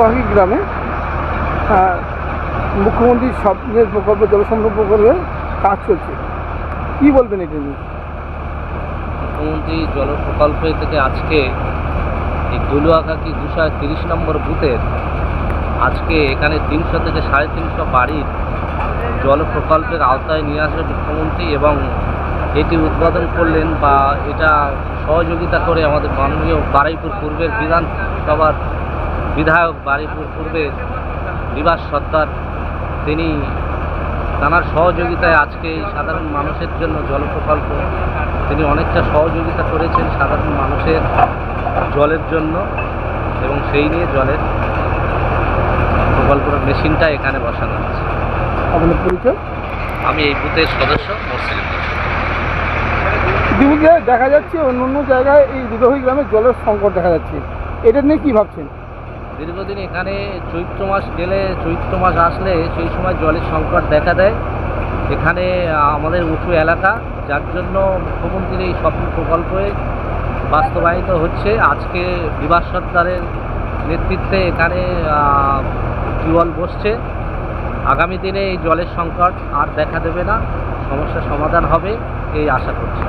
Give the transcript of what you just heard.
গ্রামে আহ, মুখ্যমন্ত্রীর স্বপ্নের প্রকল্প জলসংরক্ষণ প্রকল্পের কাজ চলছে। কি বলবেন এটা নিয়ে? মুখ্যমন্ত্রী জল প্রকল্প থেকে আজকে এই দলুয়াকাকি দুশো তিরিশ নম্বর বুথের আজকে এখানে তিনশো থেকে সাড়ে তিনশো বাড়ির জল প্রকল্পের আওতায় নিয়ে আসবে মুখ্যমন্ত্রী এবং এটি উদ্বোধন করলেন বা এটা সহযোগিতা করে আমাদের মাননীয় বারাইপুর পূর্বের বিধানসভার বিধায়ক বারুইপুর পূর্বের নিবাস সর্দার। তিনি তাঁর সহযোগিতায় আজকে এই সাধারণ মানুষের জন্য জল প্রকল্প তিনি অনেকটা সহযোগিতা করেছেন সাধারণ মানুষের জলের জন্য এবং সেই নিয়ে জলের প্রকল্পের মেশিনটা এখানে বসানো আছে আপনার পরিচয়? আমি এই বুথের সদস্য দিদিকে দেখা যাচ্ছে অন্য অন্য জায়গায় এই দুদহী গ্রামে জলের সংকট দেখা যাচ্ছে। এটা নিয়ে কি ভাবছেন? দীর্ঘদিন এখানে চৈত্র মাস গেলে, চৈত্র মাস আসলে সেই সময় জলের সংকট দেখা দেয়। এখানে আমাদের উঁচু এলাকা, যার জন্য মুখ্যমন্ত্রীর এই স্বপ্ন প্রকল্পে বাস্তবায়িত হচ্ছে। আজকে বিভাস সরকারের নেতৃত্বে এখানে টিউবওয়েল বসছে। আগামী দিনে এই জলের সংকট আর দেখা দেবে না। সমস্যার সমাধান হবে, এই আশা করছি।